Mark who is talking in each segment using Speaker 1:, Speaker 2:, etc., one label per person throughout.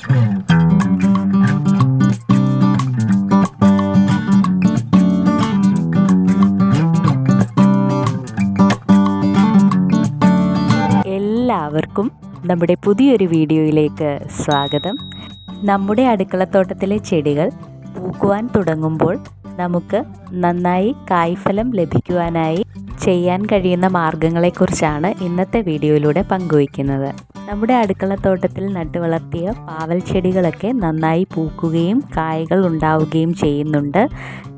Speaker 1: എല്ലാവർക്കും നമ്മുടെ പുതിയൊരു വീഡിയോയിലേക്ക് സ്വാഗതം. നമ്മുടെ അടുക്കളത്തോട്ടത്തിലെ ചെടികൾ പൂക്കുവാൻ തുടങ്ങുമ്പോൾ നമുക്ക് നന്നായി കായ്ഫലം ലഭിക്കുവാനായി ചെയ്യാൻ കഴിയുന്ന മാർഗങ്ങളെക്കുറിച്ചാണ് ഇന്നത്തെ വീഡിയോയിലൂടെ പങ്കുവയ്ക്കുന്നത്. നമ്മുടെ അടുക്കളത്തോട്ടത്തിൽ നട്ടുവളർത്തിയ പാവൽ ചെടികളൊക്കെ നന്നായി പൂക്കുകയും കായകൾ ഉണ്ടാവുകയും ചെയ്യുന്നുണ്ട്.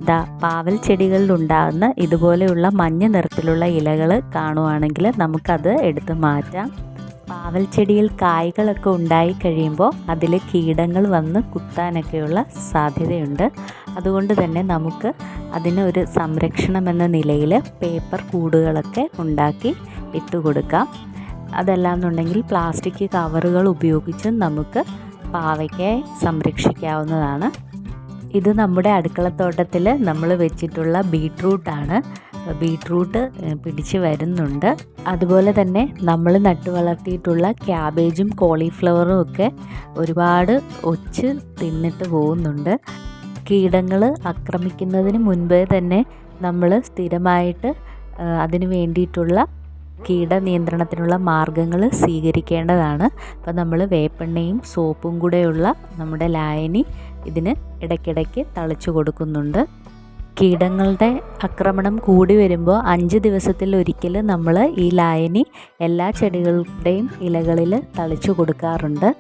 Speaker 1: ദാ പാവൽ ചെടികളിൽ ഉണ്ടാകുന്ന ഇതുപോലെയുള്ള മഞ്ഞ നിറത്തിലുള്ള ഇലകൾ കാണുവാണെങ്കിൽ നമുക്കത് എടുത്തു മാറ്റാം. പാവൽ ചെടിയിൽ കായ്കളൊക്കെ ഉണ്ടായി കഴിയുമ്പോൾ അതിൽ കീടങ്ങൾ വന്ന് കുത്താനൊക്കെയുള്ള സാധ്യതയുണ്ട്. അതുകൊണ്ട് തന്നെ നമുക്ക് അതിന് ഒരു സംരക്ഷണം എന്ന നിലയിൽ പേപ്പർ കൂടുകളൊക്കെ ഉണ്ടാക്കി ഇട്ട് കൊടുക്കാം അതല്ലാന്നുണ്ടെങ്കിൽ പ്ലാസ്റ്റിക് കവറുകൾ ഉപയോഗിച്ച് നമുക്ക് പാവയ്ക്കായി സംരക്ഷിക്കാവുന്നതാണ്. ഇത് നമ്മുടെ അടുക്കളത്തോട്ടത്തിൽ നമ്മൾ വെച്ചിട്ടുള്ള ബീട്രൂട്ടാണ് ബീട്രൂട്ട് പിടിച്ച് വരുന്നുണ്ട്. അതുപോലെ തന്നെ നമ്മൾ നട്ടു വളർത്തിയിട്ടുള്ള ക്യാബേജും കോളിഫ്ലവറും ഒക്കെ ഒരുപാട് ഒച്ച് തിന്നിട്ട് പോകുന്നുണ്ട്. കീടങ്ങൾ ആക്രമിക്കുന്നതിന് മുൻപേ തന്നെ നമ്മൾ സ്ഥിരമായിട്ട് അതിന് വേണ്ടിയിട്ടുള്ള കീടനിയന്ത്രണത്തിനുള്ള മാർഗങ്ങൾ സ്വീകരിക്കേണ്ടതാണ്. അപ്പോൾ നമ്മൾ വേപ്പെണ്ണയും സോപ്പും കൂടെയുള്ള നമ്മുടെ ലായനി ഇതിന് ഇടയ്ക്കിടയ്ക്ക് തളിച്ചു കൊടുക്കുന്നുണ്ട്. കീടങ്ങളുടെ ആക്രമണം കൂടി വരുമ്പോൾ അഞ്ച് ദിവസത്തിൽ ഒരിക്കൽ നമ്മൾ ഈ ലായനി എല്ലാ ചെടികളുടെയും ഇലകളിൽ തളിച്ചു കൊടുക്കാറുണ്ട്.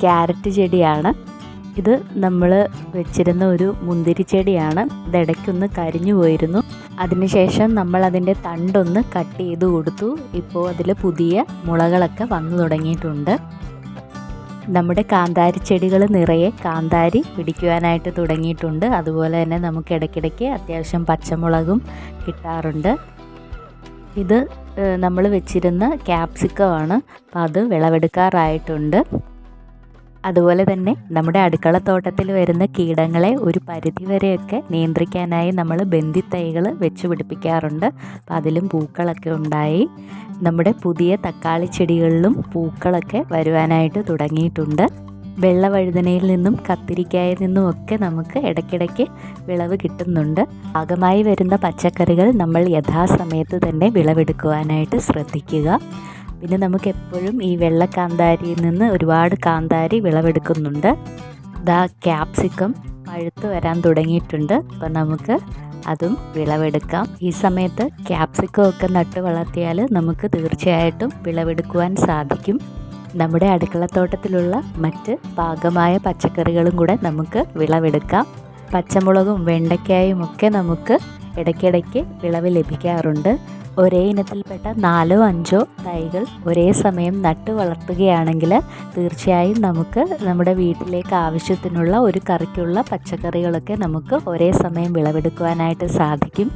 Speaker 1: ക്യാരറ്റ് ചെടിയാണ്. ഇത് നമ്മൾ വെച്ചിരുന്ന ഒരു മുന്തിരി ചെടിയാണ്. ഇത് ഇടയ്ക്കൊന്ന് കരിഞ്ഞു പോയിരുന്നു. അതിനുശേഷം നമ്മൾ അതിന്റെ തണ്ടൊന്ന് കട്ട് ചെയ്ത് കൊടുത്തു. ഇപ്പോൾ അതിൽ പുതിയ മുളകളൊക്കെ വന്നു തുടങ്ങിയിട്ടുണ്ട്. നമ്മുടെ കാന്താരി ചെടികൾ നിറയെ കാന്താരി പിടിക്കുവാനായിട്ട് തുടങ്ങിയിട്ടുണ്ട്. അതുപോലെ തന്നെ നമുക്ക് ഇടയ്ക്കിടയ്ക്ക് അത്യാവശ്യം പച്ചമുളകും കിട്ടാറുണ്ട്. ഇത് നമ്മൾ വെച്ചിരുന്ന ക്യാപ്സിക്കമാണ്. അപ്പോൾ അത് വിളവെടുക്കാറായിട്ടുണ്ട്. അതുപോലെ തന്നെ നമ്മുടെ അടുക്കളത്തോട്ടത്തിൽ വരുന്ന കീടങ്ങളെ ഒരു പരിധിവരെയൊക്കെ നിയന്ത്രിക്കാനായി നമ്മൾ ബന്ധിത്തൈകൾ വെച്ച് പിടിപ്പിക്കാറുണ്ട്. അപ്പം അതിലും പൂക്കളൊക്കെ ഉണ്ടായി. നമ്മുടെ പുതിയ തക്കാളി ചെടികളിലും പൂക്കളൊക്കെ വരുവാനായിട്ട് തുടങ്ങിയിട്ടുണ്ട്. വെള്ള വഴുതനയിൽ നിന്നും കത്തിരിക്കായിൽ നിന്നും ഒക്കെ നമുക്ക് ഇടയ്ക്കിടയ്ക്ക് വിളവ് കിട്ടുന്നുണ്ട്. ആകമായി വരുന്ന പച്ചക്കറികൾ നമ്മൾ യഥാസമയത്ത് തന്നെ വിളവെടുക്കുവാനായിട്ട് ശ്രദ്ധിക്കുക. പിന്നെ നമുക്ക് എപ്പോഴും ഈ വെള്ള കാന്താരിയിൽ നിന്ന് ഒരുപാട് കാന്താരി വിളവെടുക്കുന്നുണ്ട്. ദാ ക്യാപ്സിക്കം പഴുത്ത് വരാൻ തുടങ്ങിയിട്ടുണ്ട്. അപ്പം നമുക്ക് അതും വിളവെടുക്കാം. ഈ സമയത്ത് ക്യാപ്സിക്കം ഒക്കെ നട്ട് വളർത്തിയാൽ നമുക്ക് തീർച്ചയായിട്ടും വിളവെടുക്കുവാൻ സാധിക്കും. നമ്മുടെ അടുക്കളത്തോട്ടത്തിലുള്ള മറ്റ് പാകമായ പച്ചക്കറികളും കൂടെ നമുക്ക് വിളവെടുക്കാം. പച്ചമുളകും വെണ്ടയ്ക്കായും ഒക്കെ നമുക്ക് ഇടയ്ക്കിടയ്ക്ക് വിളവ് ലഭിക്കാറുണ്ട്. ഒരേ ഇനത്തിൽപ്പെട്ട നാലോ അഞ്ചോ തൈകൾ ഒരേ സമയം നട്ടു വളർത്തുകയാണെങ്കിൽ തീർച്ചയായും നമുക്ക് നമ്മുടെ വീട്ടിലേക്ക് ആവശ്യത്തിനുള്ള ഒരു കറിക്കുള്ള പച്ചക്കറികളൊക്കെ നമുക്ക് ഒരേ സമയം വിളവെടുക്കുവാനായിട്ട് സാധിക്കും.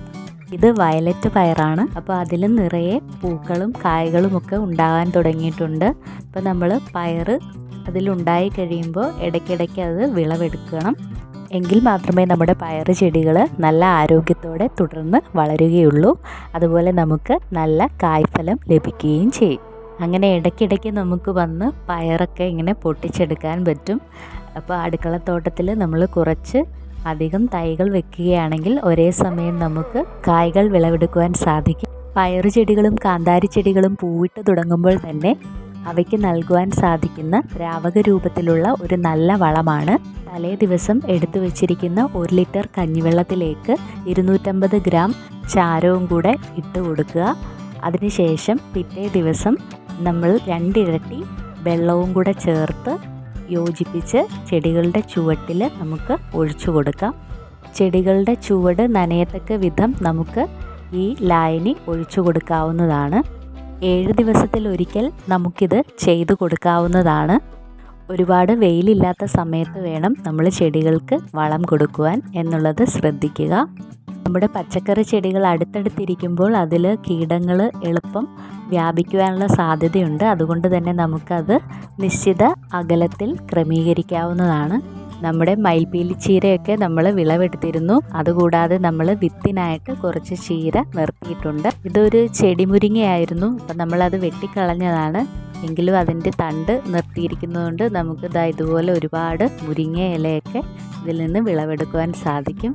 Speaker 1: ഇത് വയലറ്റ് പയറാണ്. അപ്പോൾ അതിൽ നിറയെ പൂക്കളും കായ്കളും ഒക്കെ ഉണ്ടാകാൻ തുടങ്ങിയിട്ടുണ്ട്. അപ്പോൾ നമ്മൾ പയർ അതിലുണ്ടായി കഴിയുമ്പോൾ ഇടയ്ക്കിടയ്ക്ക് അത് വിളവെടുക്കണം. എങ്കിൽ മാത്രമേ നമ്മുടെ പയർ ചെടികൾ നല്ല ആരോഗ്യത്തോടെ തുടർന്ന് വളരുകയുള്ളൂ. അതുപോലെ നമുക്ക് നല്ല കായ്ഫലം ലഭിക്കുകയും ചെയ്യും. അങ്ങനെ ഇടയ്ക്കിടയ്ക്ക് നമുക്ക് വന്ന് പയറൊക്കെ ഇങ്ങനെ പൊട്ടിച്ചെടുക്കാൻ പറ്റും. അപ്പോൾ അടുക്കളത്തോട്ടത്തിൽ നമ്മൾ കുറച്ച് അധികം തൈകൾ വെക്കുകയാണെങ്കിൽ ഒരേ സമയം നമുക്ക് കായ്കൾ വിളവെടുക്കുവാൻ സാധിക്കും. പയറു ചെടികളും കാന്താരി ചെടികളും പൂവിട്ട് തുടങ്ങുമ്പോൾ തന്നെ അവയ്ക്ക് നൽകുവാൻ സാധിക്കുന്ന ദ്രാവക രൂപത്തിലുള്ള ഒരു നല്ല വളമാണ്. തലേ ദിവസം എടുത്തു വച്ചിരിക്കുന്ന ഒരു ലിറ്റർ കഞ്ഞിവെള്ളത്തിലേക്ക് ഇരുന്നൂറ്റമ്പത് ഗ്രാം ചാരവും കൂടെ ഇട്ട് കൊടുക്കുക. അതിനുശേഷം പിറ്റേ ദിവസം നമ്മൾ രണ്ടിരട്ടി വെള്ളവും കൂടെ ചേർത്ത് യോജിപ്പിച്ച് ചെടികളുടെ ചുവട്ടിൽ നമുക്ക് ഒഴിച്ചു കൊടുക്കാം. ചെടികളുടെ ചുവട് നനയത്തക്ക വിധം നമുക്ക് ഈ ലായനി ഒഴിച്ചു കൊടുക്കാവുന്നതാണ്. ഏഴ് ദിവസത്തിൽ ഒരിക്കൽ നമുക്കിത് ചെയ്തു കൊടുക്കാവുന്നതാണ്. ഒരുപാട് വെയിലില്ലാത്ത സമയത്ത് വേണം നമ്മൾ ചെടികൾക്ക് വളം കൊടുക്കുവാൻ എന്നുള്ളത് ശ്രദ്ധിക്കുക. നമ്മുടെ പച്ചക്കറി ചെടികൾ അടുത്തടുത്തിരിക്കുമ്പോൾ അതിൽ കീടങ്ങൾ എളുപ്പം വ്യാപിക്കുവാനുള്ള സാധ്യതയുണ്ട്. അതുകൊണ്ട് തന്നെ നമുക്കത് നിശ്ചിത അകലത്തിൽ ക്രമീകരിക്കാവുന്നതാണ്. നമ്മുടെ മയിൽപ്പീലി ചീരയൊക്കെ നമ്മൾ വിളവെടുത്തിരുന്നു. അതുകൂടാതെ നമ്മൾ വിത്തിനായിട്ട് കുറച്ച് ചീര നിർത്തിയിട്ടുണ്ട്. ഇതൊരു ചെടിമുരിങ്ങയായിരുന്നു. അപ്പം നമ്മളത് വെട്ടിക്കളഞ്ഞതാണ്. എങ്കിലും അതിന്റെ തണ്ട് നിർത്തിയിരിക്കുന്നതുകൊണ്ട് നമുക്ക് ഇതാ ഇതുപോലെ ഒരുപാട് മുരിങ്ങ ഇലയൊക്കെ ഇതിൽ നിന്ന് വിളവെടുക്കുവാൻ സാധിക്കും.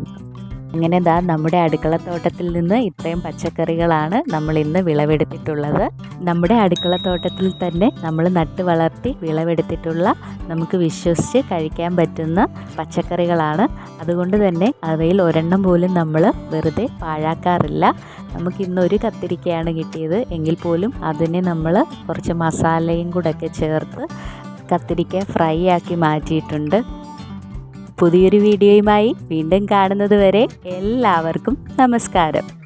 Speaker 1: അങ്ങനെ ദാ നമ്മുടെ അടുക്കളത്തോട്ടത്തിൽ നിന്ന് ഇത്രയും പച്ചക്കറികളാണ് നമ്മൾ ഇന്ന് വിളവെടുത്തിട്ടുള്ളത്. നമ്മുടെ അടുക്കളത്തോട്ടത്തിൽ തന്നെ നമ്മൾ നട്ട് വളർത്തി വിളവെടുത്തിട്ടുള്ള നമുക്ക് വിശ്വസിച്ച് കഴിക്കാൻ പറ്റുന്ന പച്ചക്കറികളാണ്. അതുകൊണ്ട് തന്നെ അവയിൽ ഒരെണ്ണം പോലും നമ്മൾ വെറുതെ പാഴാക്കാറില്ല. നമുക്ക് ഇന്ന് ഒരു കത്തിരിക്കയാണ് കിട്ടിയത്. എങ്കിൽ പോലും അതിനെ നമ്മൾ കുറച്ച് മസാലയും കൂടെ ഒക്കെ ചേർത്ത് കത്തിരിക്ക ഫ്രൈ ആക്കി മാറ്റിയിട്ടുണ്ട്. പുതിയൊരു വീഡിയോയുമായി വീണ്ടും കാണുന്നത് വരെ എല്ലാവർക്കും നമസ്കാരം.